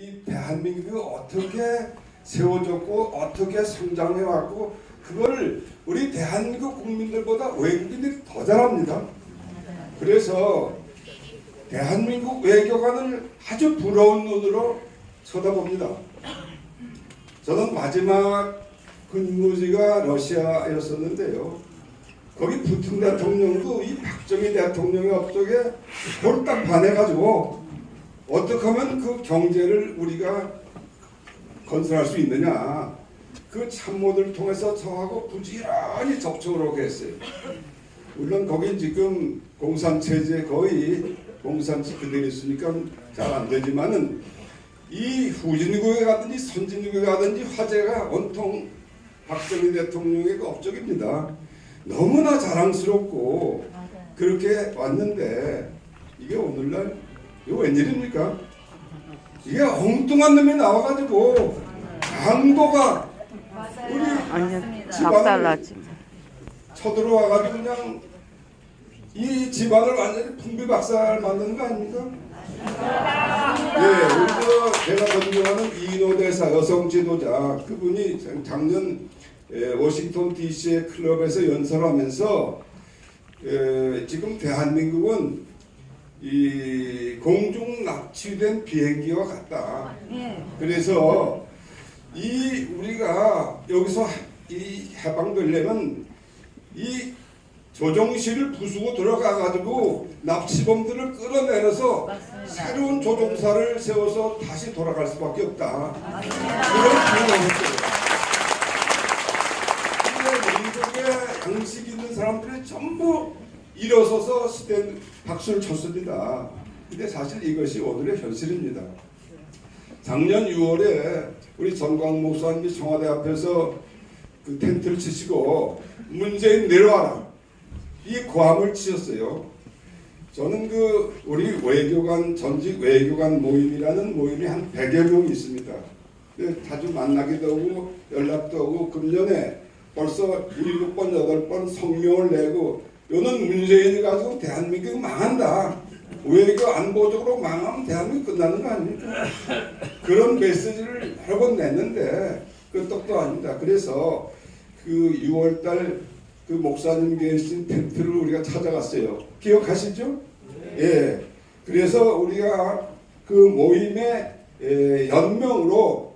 이 대한민국이 어떻게 세워졌고 어떻게 성장해왔고 그걸 우리 대한민국 국민들보다 외국인들이 더 잘합니다. 그래서 대한민국 외교관을 아주 부러운 눈으로 쳐다봅니다. 저는 마지막 근무지가 러시아였었는데요. 거기 푸틴 대통령도 이 박정희 대통령의 업적에 홀딱 반해가지고 어떻게 하면 그 경제를 우리가 건설할 수 있느냐 그 참모들 통해서 저하고 부지런히 접촉을 하게 했어요. 물론 거긴 지금 공산 체제 거의 공산지 그대로 있으니까 잘 안 되지만은 이 후진국에 가든지 선진국에 가든지 화제가 온통 박정희 대통령의 그 업적입니다. 너무나 자랑스럽고 그렇게 왔는데 이게 오늘날 이거 웬일입니까? 이게 엉뚱한 놈이 나와가지고 강도가 우리 집안을. 쳐들어와가지고 그냥 이 집안을 완전히 풍비박살 만드는 거 아닙니까? 예, 우리 저 제가 존경하는 이인호 대사 여성 지도자 그분이 작년 예, 워싱턴 D.C.의 클럽에서 연설하면서 예, 지금 대한민국은 이 공중 납치된 비행기와 같다. 그래서 이 우리가 여기서 이 해방되려면 이 조종실을 부수고 들어가 가지고 납치범들을 끌어내려서 새로운 조종사를 세워서 다시 돌아갈 수밖에 없다. 그런 표현을 했어요. 근데 민족의 양식 있는 사람들이 전부 일어서서 시대 박수를 쳤습니다. 근데 사실 이것이 오늘의 현실입니다. 작년 6월에 우리 전광 목사님이 청와대 앞에서 그 텐트를 치시고 문재인 내려와라 이 고함을 치셨어요. 저는 그 우리 외교관 전직 외교관 모임이라는 모임이 한 100여 명이 있습니다. 그 자주 만나기도 하고 연락도 하고 금년에 벌써 7번 8번 성명을 내고 요는 문재인이 가지고 대한민국이 망한다. 외교 안보적으로 망하면 대한민국 끝나는 거 아닙니까? 그런 메시지를 여러 번 냈는데 그 떡도 아닙니다. 그래서 그 6월달 그 목사님 계신 텐트를 우리가 찾아갔어요. 기억하시죠? 예. 그래서 우리가 그 모임의 예, 연명으로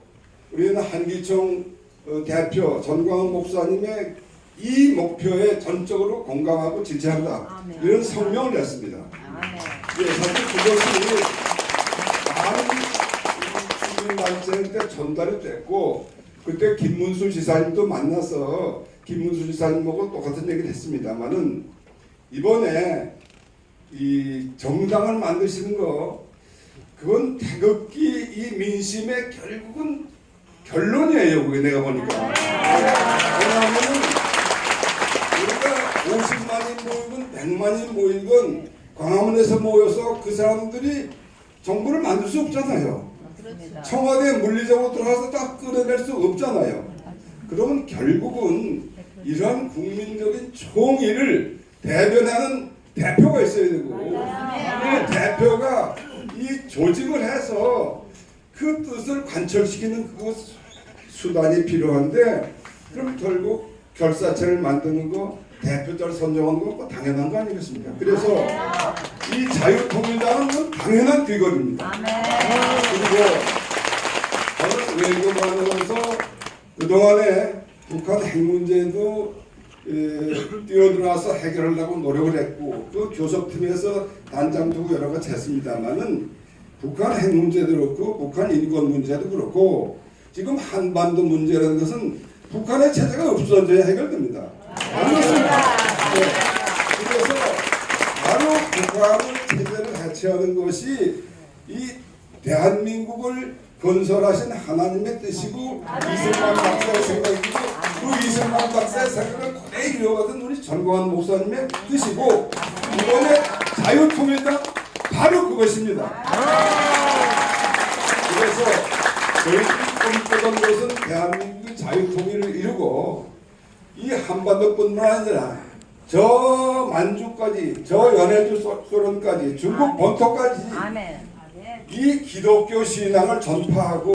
우리는 한기총 어, 대표 전광훈 목사님의 이 목표에 전적으로 공감하고 지지한다. 아멘. 이런 성명을 냈습니다. 예, 사실 그것이 많은 국민 날짜일 때 전달이 됐고 그때 김문수 지사님도 만나서 김문수 지사님하고 똑같은 얘기를 했습니다만은 이번에 이 정당을 만드시는 거 그건 태극기 이 민심의 결국은 결론이에요. 그게 내가 보니까. 우리가 50만인 모이건 100만인 모이건 광화문에서 모여서 그 사람들이 정부를 만들 수 없잖아요. 청와대에 물리적으로 들어가서 딱 끌어낼 수 없잖아요. 그러면 결국은 이러한 국민적인 총의를 대변하는 대표가 있어야 되고 그 대표가 이 조직을 해서 그 뜻을 관철시키는 그 수단이 필요한데 그럼 결국 결사체를 만드는 거 대표자를 선정하는 거 그거 당연한 거 아니겠습니까? 그래서 이 자유통일당은 그건 당연한 귀걸입니다. 그리고 저는 외교관으로서 그동안에 북한 핵 문제도 에, 뛰어들어와서 해결하려고 노력을 했고 그 교섭팀에서 단장 두고 여러 가지 했습니다만은 북한 핵 문제도 그렇고 북한 인권 문제도 그렇고 지금 한반도 문제라는 것은 북한의 체제가 없어져야 해결됩니다. 그래서 바로 북한의 체제를 해체하는 것이 이 대한민국을 건설하신 하나님의 뜻이고 이승만 박사의 생각이고 그 이승만 박사의 생각을 그대로 이어가던 우리 전광환 목사님의 뜻이고 이번에 자유통일당 바로 그것입니다. 그래서 저희들이 꿈꾸던 것은 대한민국의 자유통일을 이루고 이 한반도뿐만 아니라 저 만주까지 저 연해주 소- 소련까지 중국 본토까지. 이 기독교 신앙을 전파하고